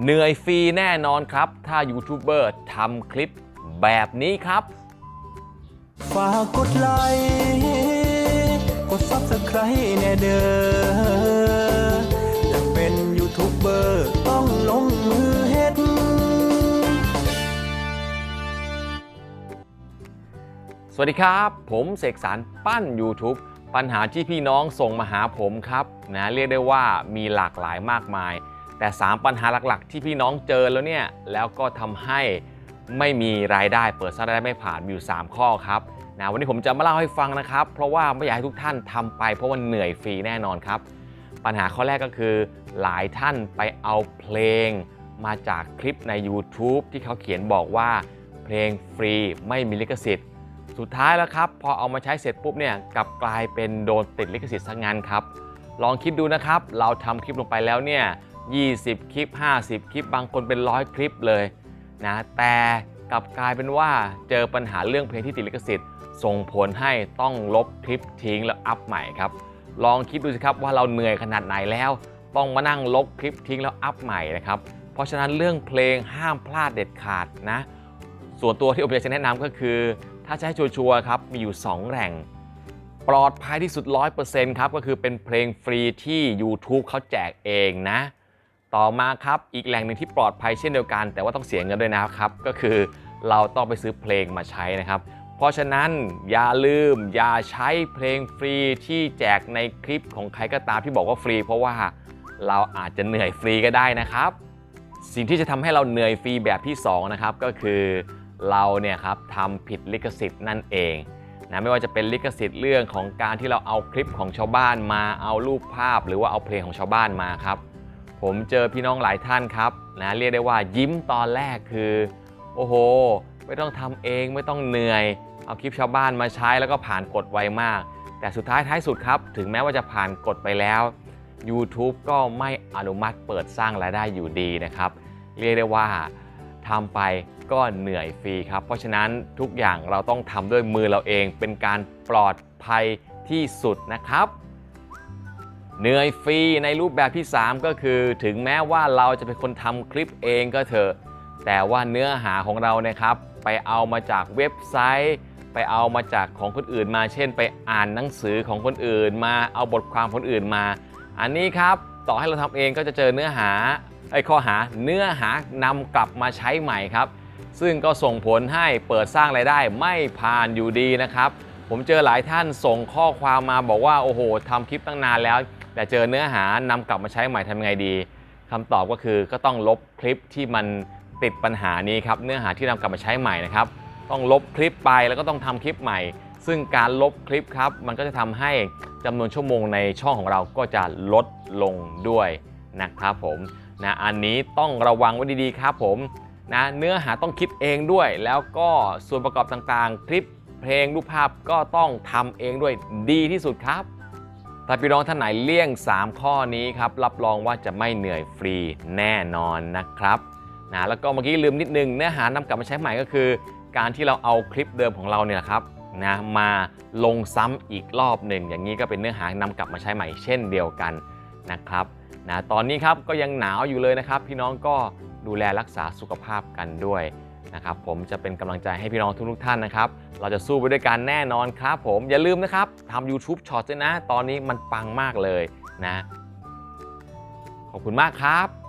เหนื่อยฟรีแน่นอนครับ ถ้ายูทูบเบอร์ทำคลิปแบบนี้ครับ ฝากกดไลค์กดซับสไครต์แน่เด้ออยากเป็นยูทูบเบอร์ต้องลงมือเฮ็ด สวัสดีครับ ผมเสกสรรปั้น YouTube ปัญหาที่พี่น้องส่งมาหาผมครับนะเรียกได้ว่ามีหลากหลายมากมาย แต่ 3 ปัญหาหลักๆ ที่พี่น้องเจอแล้วเนี่ย แล้วก็ทำให้ไม่มีรายได้เปิดสร้างรายได้ไม่ผ่านมีอยู่ 3 ข้อครับนะวันนี้ผมจะมาเล่าให้ฟังนะครับ เพราะว่าไม่อยากให้ทุกท่านทำไป เพราะว่าเหนื่อยฟรีแน่นอนครับ ปัญหาข้อแรกก็คือ หลายท่านไปเอาเพลง มาจากคลิปใน YouTube ที่เขาเขียนบอกว่า เพลงฟรีไม่มีลิขสิทธิ์ สุดท้ายแล้วครับ พอเอามาใช้เสร็จปุ๊บเนี่ยกลับกลายเป็นโดนติดลิขสิทธิ์ซะงั้นครับ ลองคิดดูนะครับ เราทำคลิปลงไปแล้วเนี่ย 20 คลิป 50 คลิป บางคนเป็นร้อยคลิปเลยนะแต่กลับกลายเป็นว่าเจอปัญหาเรื่องเพลงที่ติดลิขสิทธิ์ ส่งผลให้ต้องลบคลิปทิ้งแล้วอัพใหม่ครับ ลองคิดดูสิครับว่าเราเหนื่อยขนาดไหนแล้ว ต้องมานั่งลบคลิปทิ้งแล้วอัพใหม่นะครับ เพราะฉะนั้นเรื่องเพลงห้ามพลาดเด็ดขาดนะ ส่วนตัวที่ผมอยากจะแนะนำก็คือ ถ้าจะให้ชัวร์ๆครับมีอยู่ 2 แหล่งปลอดภัยที่สุด 100%ครับก็คือเป็นเพลงฟรีที่ YouTube เขาแจกเองนะ ต่อมาครับอีกแหล่งหนึ่งที่ปลอดภัยเช่นเดียวกัน แต่ว่าต้องเสียเงินด้วยนะครับก็คือเราต้องไปซื้อเพลงมาใช้นะครับ เพราะฉะนั้นอย่าลืมอย่าใช้เพลงฟรีที่แจกในคลิปของใครก็ตามที่บอกว่าฟรี เพราะว่าเราอาจจะเหนื่อยฟรีก็ได้นะครับ สิ่งที่จะทำให้เราเหนื่อยฟรีแบบที่2นะครับก็คือเราเนี่ยครับทำผิดลิขสิทธิ์นั่นเองนะไม่ว่าจะเป็นลิขสิทธิ์เรื่องของการที่เราเอาคลิปของชาวบ้านมาเอารูปภาพ หรือว่าเอาเพลงของชาวบ้านมาครับ ผมเจอพี่น้องหลายท่านครับนะเรียกได้ว่ายิ้มตอนแรกคือ โอ้โห ไม่ต้องทำเองไม่ต้องเหนื่อย เอาคลิปชาวบ้านมาใช้แล้วก็ผ่านกฎไวมาก แต่สุดท้ายท้ายสุดครับ ถึงแม้ว่าจะผ่านกฎไปแล้ว YouTube ก็ไม่อนุมัติเปิดสร้างรายได้อยู่ดีนะครับ เรียกได้ว่าทำไปก็เหนื่อยฟรีครับ เพราะฉะนั้นทุกอย่างเราต้องทำด้วยมือเราเองเป็นการปลอดภัยที่สุดนะครับ เหนื่อยฟรีในรูปแบบที่ 3 ก็คือ ถึงแม้ว่าเราจะเป็นคนทำคลิปเองก็เถอะ แต่ว่าเนื้อหาของเรานะครับ ไปเอามาจากเว็บไซต์ ไปเอามาจากของคนอื่นมา เช่น ไปอ่านหนังสือของคนอื่นมาเอาบทความคนอื่นมา อันนี้ครับต่อให้เราทำเองก็จะเจอเนื้อหาไอ้ข้อหาเนื้อหานำกลับมาใช้ใหม่ครับ ซึ่งก็ส่งผลให้เปิดสร้างรายได้ไม่ผ่านอยู่ดีนะครับ ผมเจอหลายท่านส่งข้อความมาบอกว่าโอ้โหทำคลิปตั้งนานแล้ว แต่เจอเนื้อหานำกลับมาใช้ใหม่ทำยังไงดีคำตอบก็คือก็ต้องลบคลิปที่มันติดปัญหานี้ครับเนื้อหาที่นำกลับมาใช้ใหม่นะครับ ต้องลบคลิปไปแล้วก็ต้องทำคลิปใหม่ ซึ่งการลบคลิปครับ มันก็จะทำให้จำนวนชั่วโมงในช่องของเราก็จะลดลงด้วยนะครับผมนะอันนี้ต้องระวังไว้ดีๆครับผมนะเนื้อหาต้องคิดเองด้วย แล้วก็ส่วนประกอบต่างๆ คลิปเพลงรูปภาพก็ต้องทำเองด้วยดีที่สุดครับ ถ้าพี่น้องท่านไหนเลี่ยง 3 ข้อนี้ครับรับรองว่าจะไม่เหนื่อยฟรีแน่นอนนะครับนะแล้วก็เมื่อกี้ลืมนิดนึงเนื้อหานำกลับมาใช้ใหม่ก็คือ การที่เราเอาคลิปเดิมของเราเนี่ยครับนะมาลงซ้ำอีกรอบหนึ่ง อย่างนี้ก็เป็นเนื้อหานำกลับมาใช้ใหม่เช่นเดียวกันนะครับนะตอนนี้ครับก็ยังหนาวอยู่เลยนะครับ พี่น้องก็ดูแลรักษาสุขภาพกันด้วย นะครับผมจะเป็นกำลังใจให้พี่น้องทุกๆท่านนะครับ เราจะสู้ไปด้วยกันแน่นอนครับผมอย่าลืมนะครับทำ YouTube Short ด้วยนะ ตอนนี้มันปังมากเลยนะ ขอบคุณมากครับ